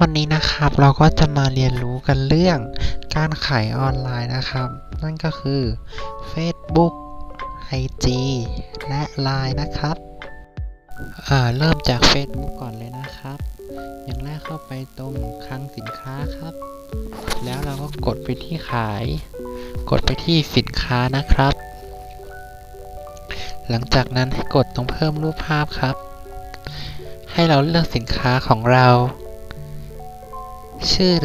วันนี้นะครับเราก็จะมาเรียนรู้กันเรื่องการขายออนไลน์นะครับ นั่นก็คือ Facebook IG และ Line นะครับเเริ่มจาก Facebook ก่อนเลยนะครับ อย่างแรกเข้าไปตรงคลังสินค้าครับ แล้วเราก็กดไปที่ขาย กดไปที่สินค้านะครับ หลังจากนั้นให้กดตรงเพิ่มรูปภาพครับ ให้เราเลือกสินค้าของเรา ชื่อ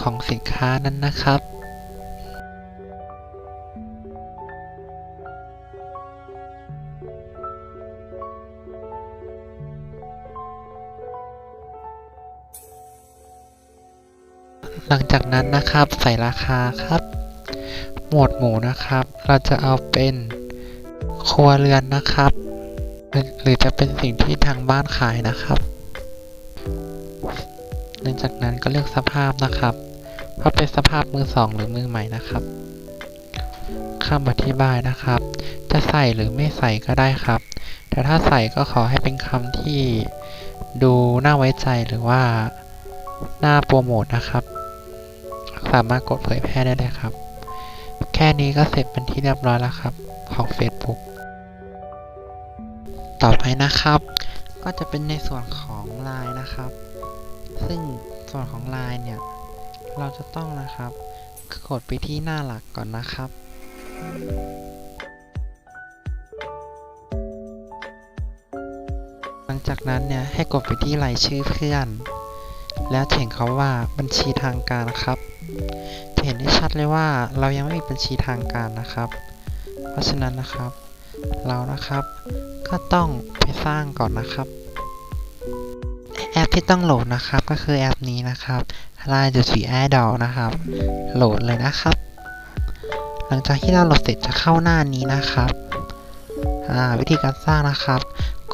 ของสินค้านั้นนะครับ หลังจากนั้นนะครับใส่ราคาครับ หมวดหมู่นะครับ เราจะเอาเป็นครัวเรือนนะครับ หรือจะเป็นสิ่งที่ทางบ้านขายนะครับหลังจากนั้นก็เลือกสภาพนะครับว่าเป็นสภาพมือสองหรือมือใหม่นะครับคำอธิบายนะครับ จะใส่หรือไม่ใส่ก็ได้ครับ แต่ถ้าใส่ก็ขอให้เป็นคำที่ดูน่าไว้ใจหรือว่าน่าโปรโมทนะครับ สามารถกดเผยแพร่ได้เลยครับ แค่นี้ก็เสร็จเป็นที่เรียบร้อยแล้วครับ ของ Facebook ต่อไปนะครับ ก็จะเป็นในส่วนของ Line นะครับ ซึ่งส่วนของ Line เนี่ย เราจะต้องนะครับกดไปที่หน้าหลักก่อนนะครับ หลังจากนั้นเนี่ยให้กดไปที่รายชื่อเพื่อน แล้วเห็นเขาว่าบัญชีทางการครับจะเห็นได้ชัดเลยว่าเรายังไม่มีบัญชีทางการนะครับ เพราะฉะนั้นนะครับ เรานะครับ ก็ต้องไปสร้างก่อนนะครับ แอปที่ต้องโหลดนะครับก็คือแอปนี้นะครับ Line จุดสี Idol นะครับ โหลดเลยนะครับ หลังจากที่เราโหลดเสร็จจะเข้าหน้านี้นะครับวิธีการสร้างนะครับ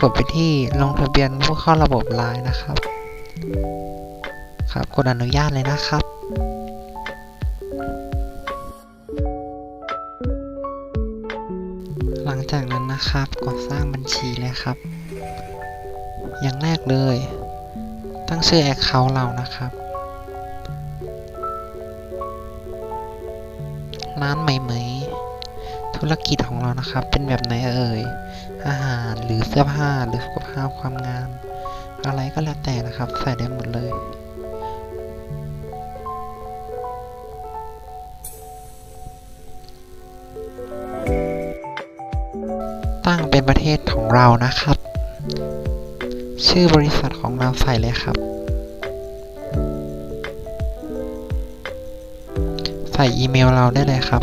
กดไปที่ลงทะเบียนผู้เข้าระบบ Line นะครับ ครับกดอนุญาตเลยนะครับ หลังจากนั้นนะครับกดสร้างบัญชีเลยครับ อย่างแรกเลย ตั้งชื่อ Account เรานะครับ ร้านไหมไหมธุรกิจของเรานะครับ เป็นแบบไหนเอ่ย อาหารหรือเสื้อผ้าหรือสุขภาพความงาม อะไรก็แล้วแต่นะครับ ใส่ได้หมดเลย เป็นประเทศของเรานะครับ ชื่อบริษัทของเราใส่เลยครับ ใส่อีเมลเราได้เลยครับ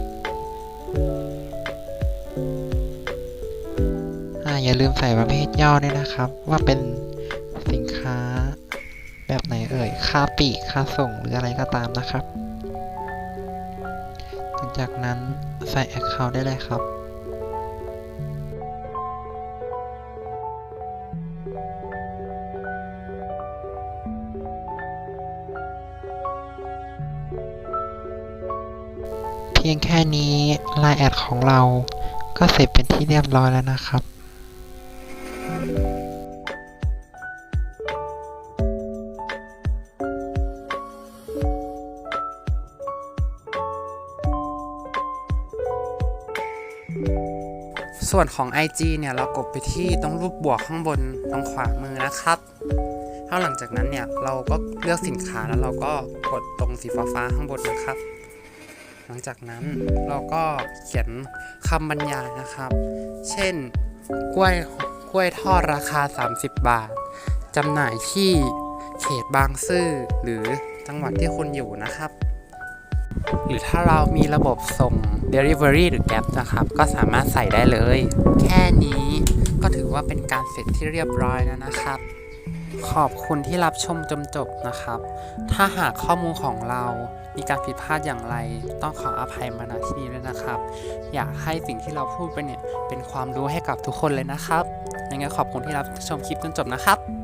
อ่าอย่าลืมใส่ประเภทย่อด้วยนะครับ ว่าเป็นสินค้าแบบไหนเอ่ย ค่าปีกค่าส่งหรืออะไรก็ตามนะครับ หลังจากนั้นใส่ Account ได้เลยครับ พียงแค่นี้ Line แอดของเราก็เสร็จเป็นที่เรียบร้อยแล้วนะครับส่วนของ IG เนี่ยเรากดไปที่ตรงรูปบวกข้างบนตรงขวามือนะครับแล้วหลังจากนั้นเนี่ยเราก็เลือกสินค้าแล้วเราก็กดตรงสีฟ้าๆข้างบนนะครับ ลังจากนั้นเราก็เขียนคำบรรยายนะครับ เช่นกล้วยกล้วยทอดราคา 30 บาทจำหน่ายที่เขตบางซื่อหรือจังหวัดที่คุณอยู่นะครับ หรือถ้าเรามีระบบส่ง Delivery หรือ Gap นะครับ ก็สามารถใส่ได้เลย แค่นี้ก็ถือว่าเป็นการเสร็จที่เรียบร้อยแล้วนะครับ ขอบคุณที่รับชมจนจบนะครับ ถ้าหากข้อมูลของเรา มีการผิดพลาดอย่างไร ต้องขออภัยมาณที่นี้ด้วยนะครับ อยากให้สิ่งที่เราพูดไปเนี่ยเป็นความรู้ให้กับทุกคนเลยนะครับยังไงขอบคุณที่รับชมคลิปจนจบนะครับ